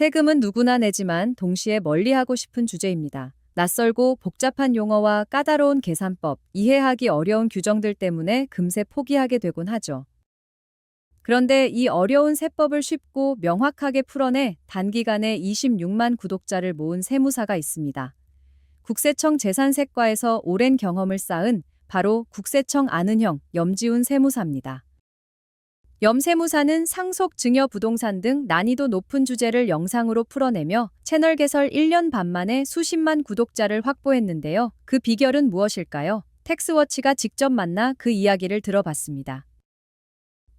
세금은 누구나 내지만 동시에 멀리하고 싶은 주제입니다. 낯설고 복잡한 용어와 까다로운 계산법, 이해하기 어려운 규정들 때문에 금세 포기하게 되곤 하죠. 그런데 이 어려운 세법을 쉽고 명확하게 풀어내 단기간에 26만 구독자를 모은 세무사가 있습니다. 국세청 재산세과에서 오랜 경험을 쌓은 바로 국세청 아는 형 염지훈 세무사입니다. 염세무사는 상속 증여 부동산 등 난이도 높은 주제를 영상으로 풀어내며 채널 개설 1년 반 만에 수십만 구독자를 확보했는데요. 그 비결은 무엇일까요? 텍스워치가 직접 만나 그 이야기를 들어봤습니다.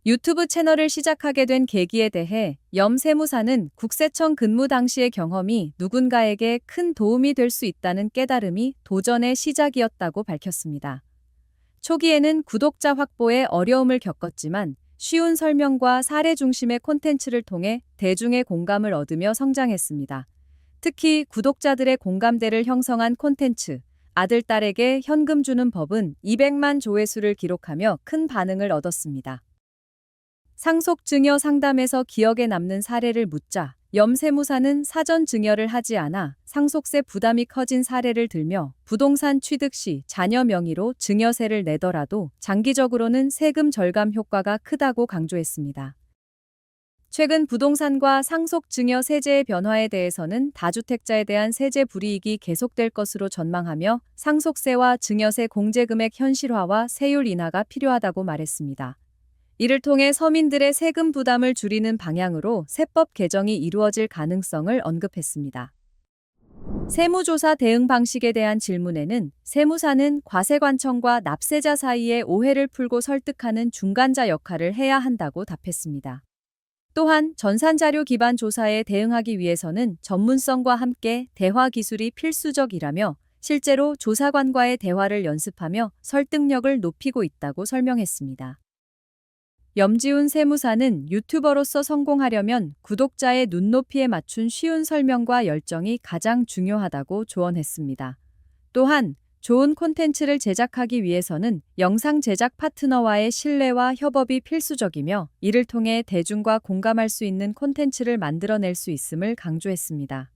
유튜브 채널을 시작하게 된 계기에 대해 염 세무사는 국세청 근무 당시의 경험이 누군가에게 큰 도움이 될 수 있다는 깨달음이 도전의 시작이었다고 밝혔습니다. 초기에는 구독자 확보에 어려움을 겪었지만 쉬운 설명과 사례 중심의 콘텐츠를 통해 대중의 공감을 얻으며 성장했습니다. 특히 구독자들의 공감대를 형성한 콘텐츠, 아들, 딸에게 현금 주는 법은 200만 조회수를 기록하며 큰 반응을 얻었습니다. 상속 증여 상담에서 기억에 남는 사례를 묻자 염세무사는 사전 증여를 하지 않아 상속세 부담이 커진 사례를 들며 부동산 취득 시 자녀 명의로 증여세를 내더라도 장기적으로는 세금 절감 효과가 크다고 강조했습니다. 최근 부동산과 상속 증여 세제의 변화에 대해서는 다주택자에 대한 세제 불이익이 계속될 것으로 전망하며 상속세와 증여세 공제금액 현실화와 세율 인하가 필요하다고 말했습니다. 이를 통해 서민들의 세금 부담을 줄이는 방향으로 세법 개정이 이루어질 가능성을 언급했습니다. 세무조사 대응 방식에 대한 질문에는 세무사는 과세관청과 납세자 사이의 오해를 풀고 설득하는 중간자 역할을 해야 한다고 답했습니다. 또한 전산자료 기반 조사에 대응하기 위해서는 전문성과 함께 대화 기술이 필수적이라며 실제로 조사관과의 대화를 연습하며 설득력을 높이고 있다고 설명했습니다. 염지훈 세무사는 유튜버로서 성공하려면 구독자의 눈높이에 맞춘 쉬운 설명과 열정이 가장 중요하다고 조언했습니다. 또한 좋은 콘텐츠를 제작하기 위해서는 영상 제작 파트너와의 신뢰와 협업이 필수적이며 이를 통해 대중과 공감할 수 있는 콘텐츠를 만들어낼 수 있음을 강조했습니다.